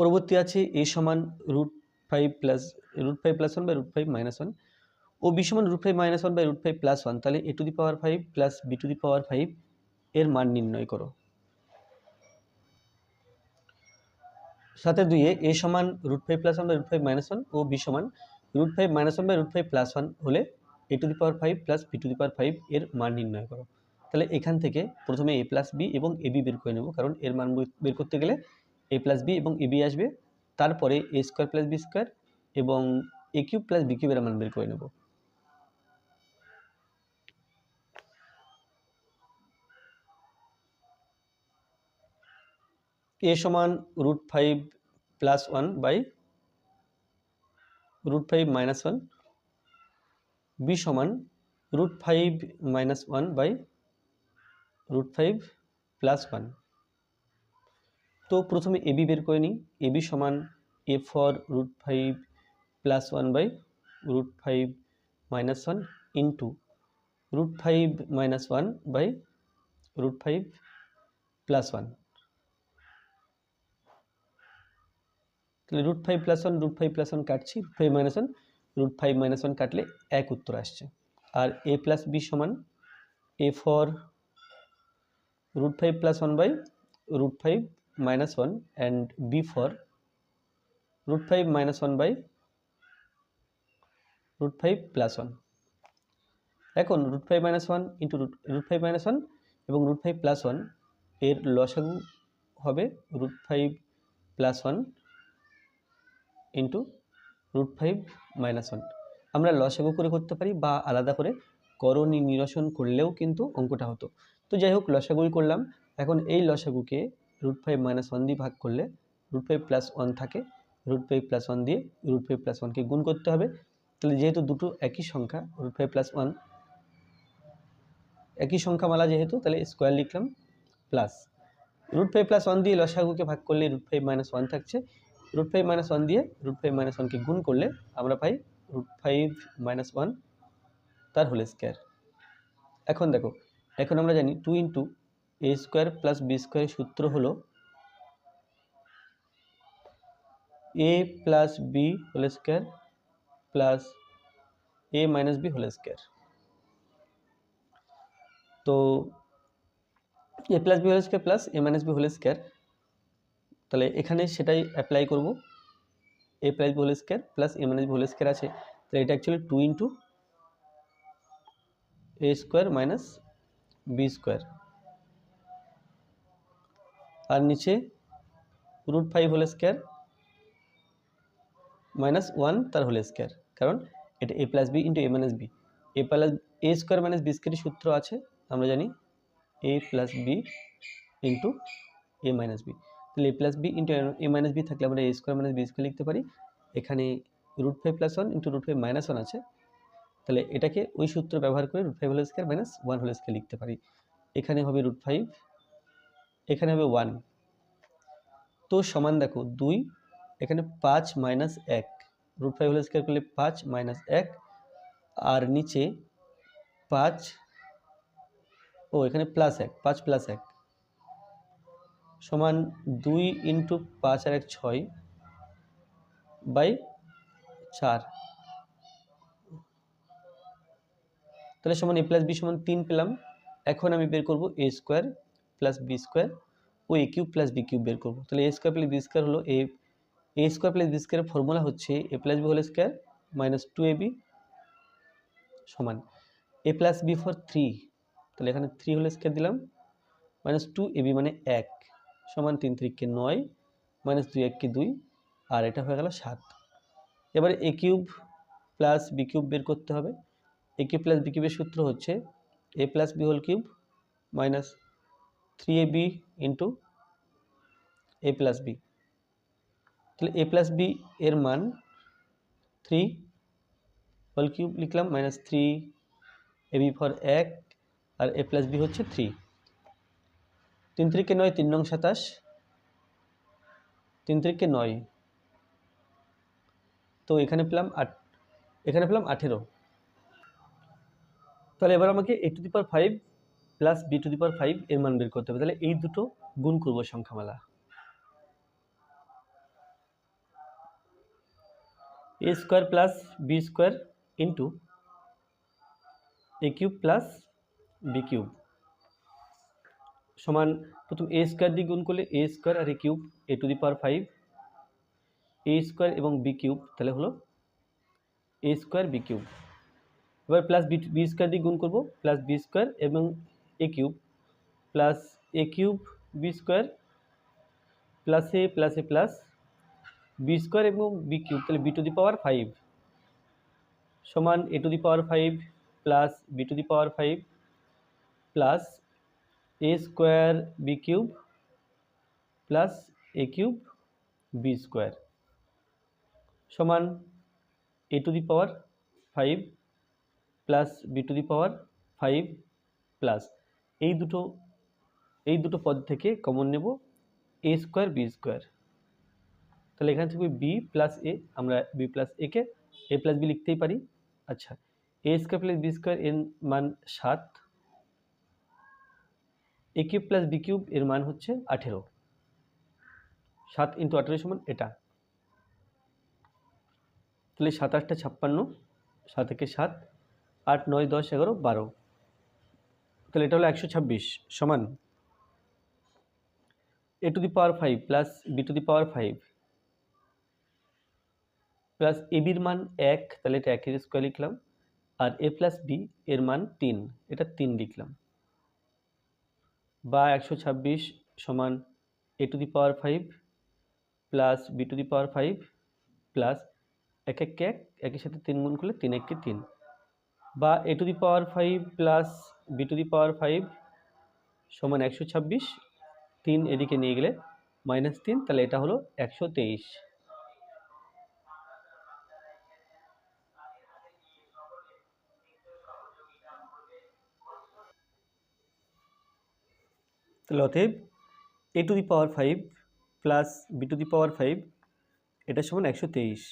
পরবর্তী আছে এ সমান root five plus, root five plus one by root five minus one. O B সমান root five minus one by root five plus one, তাহলে A to the power five plus B to the power five এর মান নির্ণয় করো। সাথে দুইয়ে A সমান root five plus one by root five minus one O B সমান root five minus one by root five plus one হলে A to the power five plus B to the power five এর মান নির্ণয় করো। তাহলে এখান থেকে প্রথমে এ প্লাস বি এবং এ বি বের করে নেব, কারণ এর মান বের- করতে গেলে এ প্লাস বি এবং এ বি আসবে। তারপরে A square plus B square এবং এ কিউব প্লাস বি কিউবের মান বের করে নেব। এ সমান root five plus one by root five minus one B সমান root five minus one by root five plus one তো প্রথমে এবি বের করে নিই এবি সমান A for root five plus one by root five minus one into root five minus one by root five plus one তাহলে root five plus one root five plus one কাটছি root five minus one root five minus one কাটলে এক উত্তর আসছে আর A plus B সমান A for root 5 plus 1 by root 5 minus 1 and b for root 5 minus 1 by root 5 plus 1 এখন root 5 minus 1 into root, root 5 minus 1 এবং root 5 plus 1 এর লসাগু হবে root 5 plus 1 into root 5 minus 1 আমরা লসাগু করে করতে পারি বা আলাদা করে করণী নিরসন করলেও কিন্তু অঙ্কটা হতো তো যাই হোক লসাগুই করলাম এখন এই লসাগুকে রুট ফাইভ মাইনাস ওয়ান দিয়ে ভাগ করলে রুট ফাইভ প্লাস ওয়ান থাকে রুট ফাইভ প্লাস ওয়ান দিয়ে রুট ফাইভ প্লাস ওয়ানকে গুণ করতে হবে তাহলে যেহেতু দুটো একই সংখ্যা রুট ফাইভ প্লাস ওয়ান একই সংখ্যামালা যেহেতু তাহলে স্কোয়ার লিখলাম plus root five plus one দিয়ে লসাগুকে ভাগ করলে রুট ফাইভ মাইনাস ওয়ান থাকছে রুট ফাইভ মাইনাস ওয়ান দিয়ে রুট ফাইভ মাইনাস ওয়ানকে গুণ করলে আমরা পাই রুট ফাইভ মাইনাস ওয়ান তার হোল স্কোয়ার এখন দেখো এখন আমরা জানি two into A square plus B স্কোয়ারের সূত্র হলো A plus B whole square plus A minus B whole square তো A plus B whole square plus A minus B whole square তাহলে এখানে সেটাই অ্যাপ্লাই করব। A plus B whole square plus A minus B whole square আছে, তাহলে এটা actually two into A square minus B square আর নিচে root five whole square minus one তার whole square কারণ এটা A plus B into A minus B A plus A square minus B স্কোয়ারের সূত্র আছে, আমরা জানি A plus B into A minus B তাহলে A plus B into A minus B থাকলে আমরা A square minus B square লিখতে পারি। এখানে root five plus one into root five minus one আছে। তাহলে এটাকে ওই সূত্র ব্যবহার করে root five whole square minus one whole square লিখতে পারি। এখানে হবে রুট ফাইভ এখানে হবে ওয়ান তো সমান দেখো দুই, এখানে পাঁচ মাইনাস এক। রুট ফাইভ হোল স্কোয়ার করলে পাঁচ মাইনাস এক। আর নিচে পাঁচ, ও এখানে প্লাস এক, পাঁচ প্লাস এক। সমান দুই ইন্টু পাঁচ আর এক ছয় বাই চার। তাহলে সমান এ প্লাস বি সমান তিন পেলাম। এখন আমি বের করব A square plus B square O A cube plus B cube বের করব। তাহলে A square plus B square হলো A A square plus B স্কোয়ারের ফর্মুলা হচ্ছে A plus B whole square minus two A B সমান A plus B for three তাহলে এখানে three whole square দিলাম মাইনাস টু এ বি মানে এক সমান তিন তিরিককে নয় মাইনাস দুই এককে দুই, আর এটা হয়ে গেল সাত। এবারে A cube plus B cube বের করতে হবে। এ কিউব প্লাস বি কিউবের সূত্র হচ্ছে A plus B whole cube minus three A B into A plus B তাহলে এ প্লাস বি এর মান থ্রি হোল কিউব লিখলাম minus three A B for এক, আর এ প্লাস বি হচ্ছে থ্রি তিন তিরিকে নয়, তিন নং সাতাশ। তিন তিরিকে নয়। তো এখানে পেলাম আট, এখানে পেলাম আঠেরো। তাহলে এবার আমাকে A to the power five plus B to the power five এর মান বের করতে হবে। তাহলে এই দুটো গুণ করব সংখ্যামালা। A square plus B square into A cube plus B cube সমান প্রথম এ স্কোয়ার দিয়ে গুণ করলে A square R A cube A to the power five A square এবং বি কিউব তাহলে হলো এ স্কোয়ার বি কিউব এবার plus B B square দিয়ে গুণ করব প্লাস বি স্কোয়ার এবং A cube plus A cube B square plus A plus A plus B square এবং B cube তাহলে B to the power five সমান A to the power five plus B to the power five plus A square B cube plus A cube B square সমান A to the power five plus B to the power five plus এই দুটো এই দুটো পদ থেকে common নেব এ square B square তাহলে এখান থেকে বি প্লাস এ আমরা বি প্লাস একে এ প্লাস বি লিখতেই পারি। আচ্ছা A square plus B square এর মান সাত A cube plus B cube এর মান হচ্ছে আঠেরো। সাত ইন্টু আঠেরো সমান এটা। তাহলে সাত আটটা ছাপ্পান্ন, সাত একে সাত, আট, নয়, দশ, এগারো, বারো। তাহলে এটা হলো একশো ছাব্বিশ সমান A to the power five plus B to the power five plus এ বির মান এক, তাহলে এটা একের স্কোয়ার লিখলাম, আর এ প্লাস বি এর মান তিন, এটা তিন লিখলাম। বা একশো ছাব্বিশ সমান A to the power five plus B to the power five plus এক এক এক, একের সাথে তিন গুণ করলে তিন এককে তিন। বা A to the power five plus B to the power five সমান একশো ছাব্বিশ, তিন এদিকে নিয়ে গেলে মাইনাস তিন, তাহলে এটা হলো একশো তেইশ। তাহলে অতএব A to the power five plus B to the power five এটা সমান একশো তেইশ।